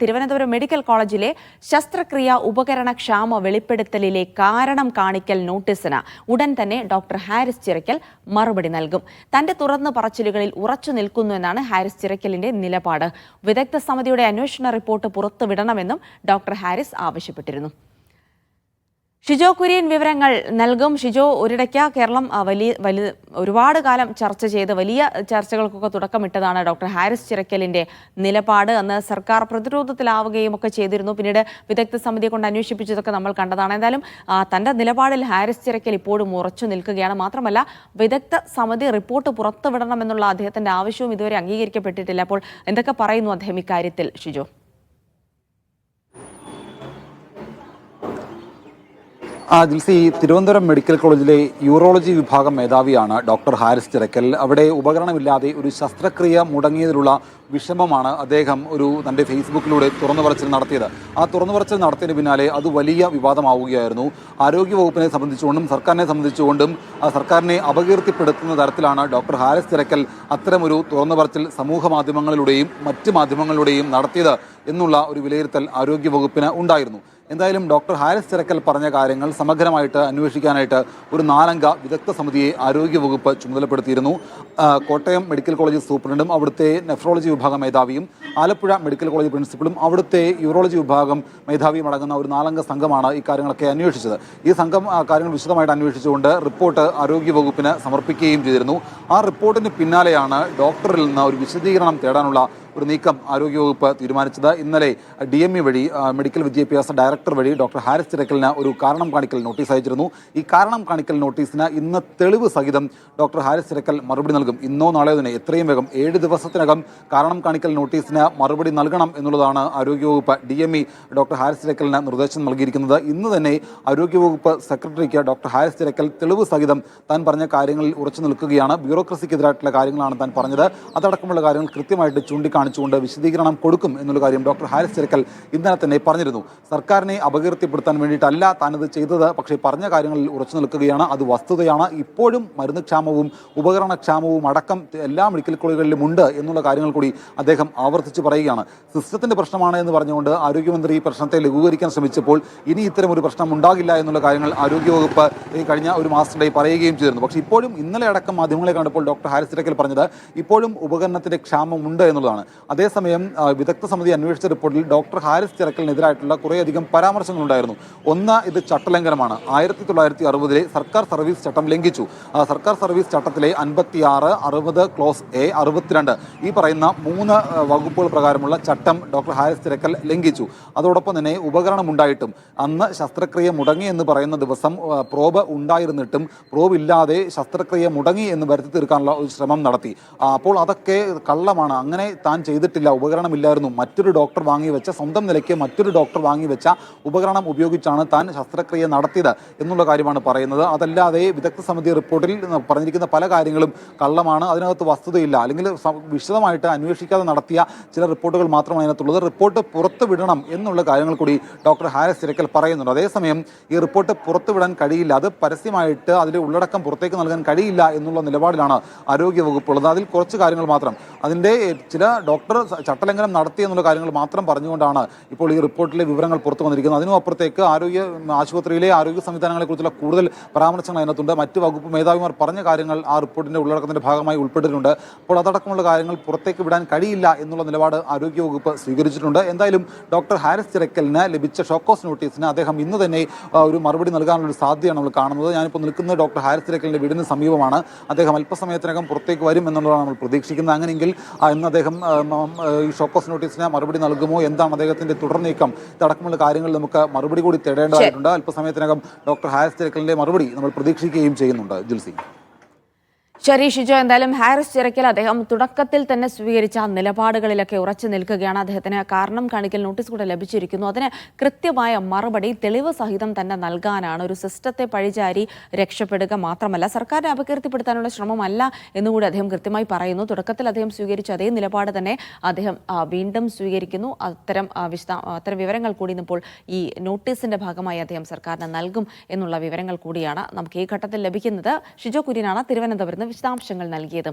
Thiruvananthapuram medical കോളേജിലെ ശസ്ത്രക്രിയ ഉപകരണ ക്ഷാമ വെളിപ്പെടുത്തലിലെ കാരണം കാണിക്കൽ നോട്ടീസിന് ഉടൻ തന്നെ ഡോക്ടർ ഹാരിസ് ചിറക്കൽ മറുപടി നൽകും. തന്റെ തുറന്നു പറച്ചിലുകളിൽ ഉറച്ചു നിൽക്കുന്നു എന്നാണ് ഹാരിസ് ചിറക്കലിന്റെ നിലപാട്. വിദഗ്ധ സമിതിയുടെ അന്വേഷണ റിപ്പോർട്ട് പുറത്തുവിടണമെന്നും ഡോക്ടർ ഹാരിസ് ആവശ്യപ്പെട്ടിരുന്നു. ഷിജോ കുര്യൻ വിവരങ്ങൾ നൽകും. ഷിജോ ഒരിടയ്ക്ക് കേരളം വലിയ വലിയ ഒരുപാട് കാലം ചർച്ച ചെയ്ത് വലിയ ചർച്ചകൾക്കൊക്കെ തുടക്കമിട്ടതാണ് ഡോക്ടർ ഹാരിസ് ചിറക്കലിന്റെ നിലപാട്. അന്ന് സർക്കാർ പ്രതിരോധത്തിലാവുകയും ഒക്കെ ചെയ്തിരുന്നു. പിന്നീട് വിദഗ്ധ സമിതിയെ കൊണ്ട് അന്വേഷിപ്പിച്ചതൊക്കെ നമ്മൾ കണ്ടതാണ്. എന്തായാലും തന്റെ നിലപാടിൽ ഹാരിസ് ചിറക്കൽ ഇപ്പോഴും ഉറച്ചു നിൽക്കുകയാണ്. മാത്രമല്ല വിദഗ്ധ സമിതി റിപ്പോർട്ട് പുറത്തുവിടണമെന്നുള്ള അദ്ദേഹത്തിന്റെ ആവശ്യവും ഇതുവരെ അംഗീകരിക്കപ്പെട്ടിട്ടില്ല. അപ്പോൾ എന്തൊക്കെ പറയുന്നു അദ്ദേഹം ഇക്കാര്യത്തിൽ ഷിജോ? ജിൽസി തിരുവനന്തപുരം മെഡിക്കൽ കോളേജിലെ യൂറോളജി വിഭാഗം മേധാവിയാണ് ഡോക്ടർ ഹാരിസ് ചിറക്കൽ അവിടെ ഉപകരണമില്ലാതെ ഒരു ശസ്ത്രക്രിയ മുടങ്ങിയതിലുള്ള വിഷമമാണ് അദ്ദേഹം ഒരു തന്റെ ഫേസ്ബുക്കിലൂടെ തുറന്നു പറച്ചിൽ നടത്തിയത്. ആ തുറന്നു പറച്ചിൽ നടത്തിയതിന് പിന്നാലെ അത് വലിയ വിവാദമാവുകയായിരുന്നു. ആരോഗ്യവകുപ്പിനെ സംബന്ധിച്ചുകൊണ്ടും സർക്കാരിനെ സംബന്ധിച്ചുകൊണ്ടും സർക്കാരിനെ അപകീർത്തിപ്പെടുത്തുന്ന തരത്തിലാണ് ഡോക്ടർ ഹാരിസ് ചിറക്കൽ അത്തരമൊരു തുറന്നു പറച്ചിൽ സമൂഹ മാധ്യമങ്ങളിലൂടെയും മറ്റ് മാധ്യമങ്ങളിലൂടെയും നടത്തിയത്. എന്നുള്ള ഒരു വിലയിരുത്തൽ ആരോഗ്യവകുപ്പിന് ഉണ്ടായിരുന്നു. എന്തായാലും ഡോക്ടർ ഹാരിസ് തിരക്കൽ പറഞ്ഞ കാര്യങ്ങൾ സമഗ്രമായിട്ട് അന്വേഷിക്കാനായിട്ട് ഒരു നാലംഗ വിദഗ്ധ സമിതിയെ ആരോഗ്യവകുപ്പ് ചുമതലപ്പെടുത്തിയിരുന്നു. കോട്ടയം മെഡിക്കൽ കോളേജ് സൂപ്രണ്ടും അവിടുത്തെ നെഫ്രോളജി വിഭാഗം മേധാവിയും ആലപ്പുഴ മെഡിക്കൽ കോളേജ് പ്രിൻസിപ്പളും അവിടുത്തെ യൂറോളജി വിഭാഗം മേധാവിയും അടങ്ങുന്ന ഒരു നാലംഗ സംഘമാണ് ഈ കാര്യങ്ങളൊക്കെ അന്വേഷിച്ചത്. ഈ സംഘം കാര്യങ്ങൾ വിശദമായിട്ട് അന്വേഷിച്ചുകൊണ്ട് റിപ്പോർട്ട് ആരോഗ്യവകുപ്പിന് സമർപ്പിക്കുകയും ചെയ്തിരുന്നു. ആ റിപ്പോർട്ടിന് പിന്നാലെയാണ് ഡോക്ടറിൽ നിന്ന് ഒരു വിശദീകരണം തേടാനുള്ള ഒരു നീക്കം ആരോഗ്യവകുപ്പ് തീരുമാനിച്ചത്. ഇന്നലെ ഡി എം ഇ വഴി മെഡിക്കൽ വിദ്യാഭ്യാസ ഡയറക്ടർ വഴി ഡോക്ടർ ഹാരിസ് ചിറക്കലിന് ഒരു കാരണം കാണിക്കൽ നോട്ടീസ് അയച്ചിരുന്നു. ഈ കാരണം കാണിക്കൽ നോട്ടീസിന് ഇന്ന് തെളിവ് സഹിതം ഡോക്ടർ ഹാരിസ് ചിറക്കൽ മറുപടി നൽകും. ഇന്നോ നാളെയോ തന്നെ എത്രയും വേഗം ഏഴ് ദിവസത്തിനകം കാരണം കാണിക്കൽ നോട്ടീസിന് മറുപടി നൽകണം എന്നുള്ളതാണ് ആരോഗ്യവകുപ്പ് D M E doctor Haris ചിറക്കലിന് നിർദ്ദേശം നൽകിയിരിക്കുന്നത്. ഇന്ന് തന്നെ ആരോഗ്യവകുപ്പ് സെക്രട്ടറിക്ക് ഡോക്ടർ ഹാരിസ് ചിറക്കൽ തെളിവ് സഹിതം താൻ പറഞ്ഞ കാര്യങ്ങളിൽ ഉറച്ചു നിൽക്കുകയാണ്. ബ്യൂറോക്രസിക്കെതിരായിട്ടുള്ള കാര്യങ്ങളാണ് താൻ പറഞ്ഞത്. അതടക്കമുള്ള കാര്യങ്ങൾ കൃത്യമായിട്ട് ചൂണ്ടിക്കാണിച്ചുകൊണ്ട് വിശദീകരണം കൊടുക്കും എന്നുള്ള കാര്യം ഡോക്ടർ ഹാരിസ് ചെറുക്കൽ ഇന്നലെ തന്നെ പറഞ്ഞിരുന്നു. സർക്കാരിനെ അപകീർത്തിപ്പെടുത്താൻ വേണ്ടിയിട്ടല്ല താനത് ചെയ്തത്. പക്ഷേ പറഞ്ഞ കാര്യങ്ങളിൽ ഉറച്ചു നിൽക്കുകയാണ്. അത് വസ്തുതയാണ്. ഇപ്പോഴും മരുന്ന് ക്ഷാമവും ഉപകരണ ക്ഷാമവും അടക്കം എല്ലാ മെഡിക്കൽ കോളേജുകളിലും ഉണ്ട് എന്നുള്ള കാര്യങ്ങൾ കൂടി അദ്ദേഹം ആവർത്തിച്ച് പറയുകയാണ്. സിസ്റ്റത്തിന്റെ പ്രശ്നമാണ് എന്ന് പറഞ്ഞുകൊണ്ട് ആരോഗ്യമന്ത്രി ഈ പ്രശ്നത്തെ ലഘൂകരിക്കാൻ ശ്രമിച്ചപ്പോൾ ഇനി ഇത്തരം ഒരു പ്രശ്നം ഉണ്ടാകില്ല എന്നുള്ള കാര്യങ്ങൾ ആരോഗ്യവകുപ്പ് കഴിഞ്ഞ ഒരു മാസത്തിനിടെ പറയുകയും ചെയ്തിരുന്നു. പക്ഷേ ഇപ്പോഴും ഇന്നലെ അടക്കം മാധ്യമങ്ങളെ കണ്ടപ്പോൾ ഡോക്ടർ ഹാരിസ് തിരക്കൽ പറഞ്ഞത് ഇപ്പോഴും ഉപകരണത്തിന്റെ ക്ഷാമമുണ്ട് എന്നുള്ളതാണ്. അതേസമയം വിദഗ്ധ സമിതി അന്വേഷിച്ച റിപ്പോർട്ടിൽ ഡോക്ടർ ഹാരിസ് തിരക്കലിനെതിരായിട്ടുള്ള കുറേയധികം പരാമർശങ്ങളുണ്ടായിരുന്നു. ഒന്ന് ഇത് ചട്ടലംഘനമാണ്. ആയിരത്തി തൊള്ളായിരത്തി അറുപതിലെ സർക്കാർ സർവീസ് ചട്ടം ലംഘിച്ചു. സർക്കാർ സർവീസ് ചട്ടത്തിലെ അൻപത്തി ആറ് അറുപത് ക്ലോസ് എ അറുപത്തിരണ്ട് ഈ പറയുന്ന മൂന്ന് വകുപ്പുകൾ പ്രകാരമുള്ള ചട്ടം ഡോക്ടർ ഹാരിസ് തിരക്കൽ ലംഘിച്ചു. അതോടൊപ്പം തന്നെ ഉപകരണമുണ്ടായിട്ടും അന്ന് ശസ്ത്രക്രിയ മുടങ്ങി എന്ന് പറയുന്ന ദിവസം പ്രോബ് ഉണ്ടായിരുന്നിട്ടും പ്രോബ് ഇല്ലാതെ ശസ്ത്രക്രിയ മുടങ്ങി എന്ന് വരുത്തി തീർക്കാനുള്ള ഒരു ശ്രമം നടത്തി. അപ്പോൾ അതൊക്കെ കള്ളമാണ്. അങ്ങനെ താൻ ചെയ്തിട്ടില്ല ഉപകരണമില്ലായിരുന്നു. മറ്റൊരു ഡോക്ടർ വാങ്ങി വെച്ച സ്വന്തം നിലയ്ക്ക് മറ്റൊരു ഡോക്ടർ വാങ്ങി വെച്ച ഉപകരണം ഉപയോഗിച്ചാണ് താൻ ശസ്ത്രക്രിയ നടത്തിയത് എന്നുള്ള കാര്യമാണ് പറയുന്നത്. അതല്ലാതെ വിദഗ്ധ സമിതി റിപ്പോർട്ടിൽ പറഞ്ഞിരിക്കുന്ന പല കാര്യങ്ങളും കള്ളമാണ് അതിനകത്ത് വസ്തുതയില്ല. അല്ലെങ്കിൽ വിശദമായിട്ട് അന്വേഷിക്കാതെ നടത്തിയ ചില റിപ്പോർട്ടുകൾ മാത്രമാണ് അതിനകത്തുള്ളത്. റിപ്പോർട്ട് പുറത്തുവിടണം എന്നുള്ള കാര്യങ്ങൾ കൂടി ഡോക്ടർ ഹാരിസ് തിരക്കൽ പറയുന്നുണ്ട്. അതേസമയം ഈ റിപ്പോർട്ട് പുറത്തുവിടാൻ കഴിയില്ല. അത് പരസ്യമായിട്ട് അതിന്റെ ഉള്ളടക്കം പുറത്തേക്ക് നൽകാൻ കഴിയില്ല എന്നുള്ള നിലപാടിലാണ് ആരോഗ്യവകുപ്പുള്ളത് അതിൽ കുറച്ച് കാര്യങ്ങൾ മാത്രം. അതിന്റെ ചില ഡോക്ടർ സ- ചട്ടലംഘനം നടത്തി എന്നുള്ള കാര്യങ്ങൾ മാത്രം പറഞ്ഞുകൊണ്ടാണ് ഇപ്പോൾ ഈ റിപ്പോർട്ടിലെ വിവരങ്ങൾ പുറത്തു വന്നിരിക്കുന്നത്. അതിനും അപ്പുറത്തേക്ക് ആരോഗ്യ ആശുപത്രിയിലെ ആരോഗ്യ സംവിധാനങ്ങളെക്കുറിച്ചുള്ള കൂടുതൽ പരാമർശങ്ങൾ അതിനകത്തുണ്ട്. മറ്റ് വകുപ്പ് മേധാവിമാർ പറഞ്ഞ കാര്യങ്ങൾ ആ റിപ്പോർട്ടിന്റെ ഉള്ളടക്കത്തിന്റെ ഭാഗമായി ഉൾപ്പെട്ടിട്ടുണ്ട്. അപ്പോൾ അതടക്കമുള്ള കാര്യങ്ങൾ പുറത്തേക്ക് വിടാൻ കഴിയില്ല എന്നുള്ള നിലപാട് ആരോഗ്യ വകുപ്പ് സ്വീകരിച്ചിട്ടുണ്ട്. എന്തായാലും ഡോക്ടർ ഹാരിസ് ചിറക്കലിന് ലഭിച്ച ഷോക്കോസ് നോട്ടീസിന് അദ്ദേഹം ഇന്ന് തന്നെ ഒരു മറുപടി നൽകാനുള്ള സാധ്യതയാണ് നമ്മൾ കാണുന്നത്. ഞാനിപ്പോൾ നിൽക്കുന്നത് ഡോക്ടർ ഹാരിസ് ചിറക്കലിന്റെ വീടിന് സമീപമാണ്. അദ്ദേഹം അല്പസമയത്തിനകം പുറത്തേക്ക് വരും എന്നുള്ളതാണ് നമ്മൾ പ്രതീക്ഷിക്കുന്നത്. അങ്ങനെയെങ്കിൽ ഇന്ന് അദ്ദേഹം ഈ ഷോക്കോസ് നോട്ടീസിന് മറുപടി നൽകുമോ? എന്താണ് അദ്ദേഹത്തിന്റെ തുടർ നീക്കം? ഇതടക്കമുള്ള കാര്യങ്ങൾ നമുക്ക് മറുപടി കൂടി തേടേണ്ടതായിട്ടുണ്ട്. അല്പസമയത്തിനകം ഡോക്ടർ ഹാരിസ് തിരക്കലിന്റെ മറുപടി നമ്മൾ പ്രതീക്ഷിക്കുകയും ചെയ്യുന്നുണ്ട്. ജിൽസി. ശരി ഷിജോ. എന്തായാലും ഹാരിസ് ചിറക്കൽ അദ്ദേഹം തുടക്കത്തിൽ തന്നെ സ്വീകരിച്ച നിലപാടുകളിലൊക്കെ ഉറച്ചു നിൽക്കുകയാണ്. അദ്ദേഹത്തിന് കാരണം കാണിക്കൽ നോട്ടീസ് കൂടെ ലഭിച്ചിരിക്കുന്നു. അതിന് കൃത്യമായ മറുപടി തെളിവ് സഹിതം തന്നെ നൽകാനാണ്. ഒരു സിസ്റ്റത്തെ പഴിചാരി രക്ഷപ്പെടുക മാത്രമല്ല സർക്കാരിനെ അപകീർത്തിപ്പെടുത്താനുള്ള ശ്രമമല്ല എന്നുകൂടി അദ്ദേഹം കൃത്യമായി പറയുന്നു. തുടക്കത്തിൽ അദ്ദേഹം സ്വീകരിച്ച അതേ നിലപാട് തന്നെ അദ്ദേഹം വീണ്ടും സ്വീകരിക്കുന്നു. അത്തരം വിശദ അത്തരം വിവരങ്ങൾ കൂടി ഇന്നിപ്പോൾ ഈ നോട്ടീസിന്റെ ഭാഗമായി അദ്ദേഹം സർക്കാരിന് നൽകും എന്നുള്ള വിവരങ്ങൾ കൂടിയാണ് നമുക്ക് ഈ ഘട്ടത്തിൽ ലഭിക്കുന്നത്. ഷിജോ കുര്യനാണ് തിരുവനന്തപുരത്ത് വിശദാംശങ്ങൾ നൽകിയത്.